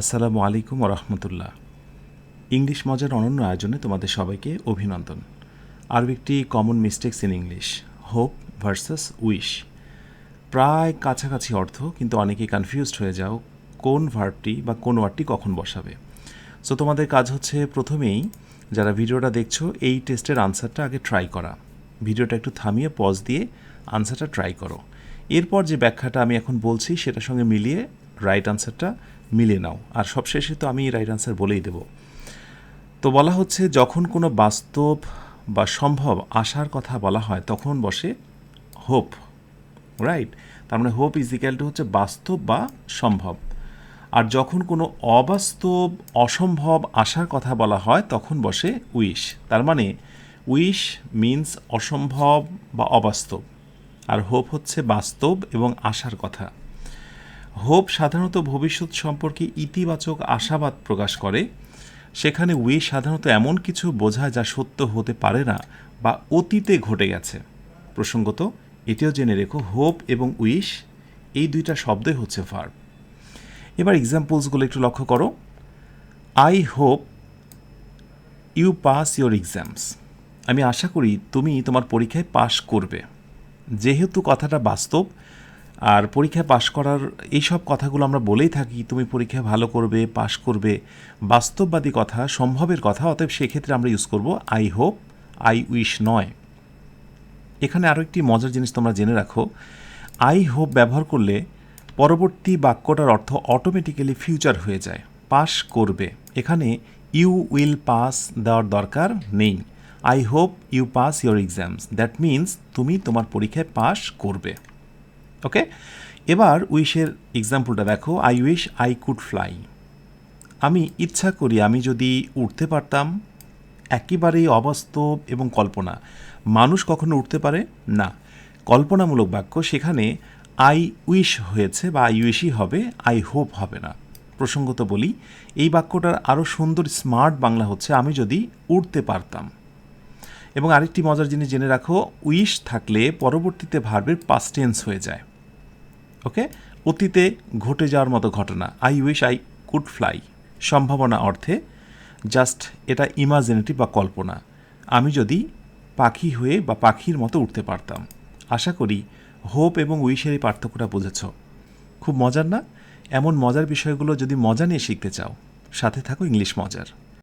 আসসালামু আলাইকুম রহমতুল্লাহ ইংলিশ মজার অনন্য আয়োজনে তোমাদের সবাইকে অভিনন্দন। আরও একটি common mistakes in English hope versus wish প্রায় কাছাকাছি অর্থ, কিন্তু অনেকেই কনফিউজড হয়ে যাও কোন ভার্বটি বা কোন ওয়ার্ডটি কখন বসাবে। সো তোমাদের কাজ হচ্ছে প্রথমেই যারা ভিডিওটা দেখছ, এই টেস্টের আনসারটা আগে ট্রাই করা। ভিডিওটা একটু থামিয়ে পজ দিয়ে আনসারটা ট্রাই করো। এরপর যে ব্যাখ্যাটা আমি এখন বলছি, সেটার সঙ্গে মিলিয়ে রাইট আনসারটা মিলিয়ে নাও। আর সবশেষে তো আমি রাইট আনসার বলেই দেব। তো বলা হচ্ছে, যখন কোনো বাস্তব বা সম্ভব আশার কথা বলা হয়, তখন বসে হোপ রাইট তার মানে হোপ ইজিক্যাল টু হচ্ছে বাস্তব বা সম্ভব। আর যখন কোনো অবাস্তব, অসম্ভব আশার কথা বলা হয়, তখন বসে উইশ তার মানে উইশ মিন্স অসম্ভব বা অবাস্তব। আর হোপ হচ্ছে বাস্তব এবং আশার কথা। হোপ সাধারণত ভবিষ্যৎ সম্পর্কে ইতিবাচক আশাবাদ প্রকাশ করে। সেখানে উইশ সাধারণত এমন কিছু বোঝায় যা সত্য হতে পারে না বা অতীতে ঘটে গেছে। প্রসঙ্গত, এটিও জেনে রেখো, হোপ এবং উইশ, এই দুইটা শব্দই হচ্ছে ভার্ব এবার এক্সাম্পলসগুলো একটু লক্ষ্য করো। I hope you pass your exams আমি আশা করি তুমি তোমার পরীক্ষায় পাশ করবে। যেহেতু কথাটা বাস্তব আর পরীক্ষায় পাশ করার এই সব কথাগুলো আমরা বলেই থাকি, তুমি পরীক্ষায় ভালো করবে, পাশ করবে। বাস্তববাদী কথা, সম্ভবের কথা, অতএব সেক্ষেত্রে আমরা ইউজ করব আই হোপ আই উইশ নয়। এখানে আরও একটি মজার জিনিস তোমরা জেনে রাখো। আই হোপ ব্যবহার করলে পরবর্তী বাক্যটার অর্থ অটোমেটিক্যালি ফিউচার হয়ে যায়। পাস করবে। এখানে ইউ উইল পাস দেওয়ার দরকার নেই। I hope you pass your exams that means তুমি তোমার পরীক্ষায় পাস করবে। ওকে এবার উইশের এক্সাম্পলটা দেখো। I wish I could fly আমি ইচ্ছা করি আমি যদি উঠতে পারতাম। একেবারেই অবাস্তব এবং কল্পনা। মানুষ কখনো উঠতে পারে? না। কল্পনামূলক বাক্য সেখানে আই উইশ হয়েছে বা আই উইশই হবে আই হোপ হবে না। প্রসঙ্গত বলি, এই বাক্যটার আরও সুন্দর স্মার্ট বাংলা হচ্ছে, আমি যদি উঠতে পারতাম। এবং আরেকটি মজার জিনিস জেনে রাখো উইশ থাকলে পরবর্তীতে ভার্বের পাস্ট টেন্স হয়ে যায়। ওকে অতীতে ঘটে যাওয়ার মতো ঘটনা। I wish I could fly সম্ভাবনা অর্থে জাস্ট এটা ইমাজিনেটিভ বা কল্পনা। আমি যদি পাখি হয়ে বা পাখির মতো উঠতে পারতাম। আশা করি হোপ এবং উইশের এই পার্থক্যটা বুঝেছ। খুব মজার না? এমন মজার বিষয়গুলো যদি মজা নিয়ে শিখতে চাও, সাথে থাকো ইংলিশ মজার।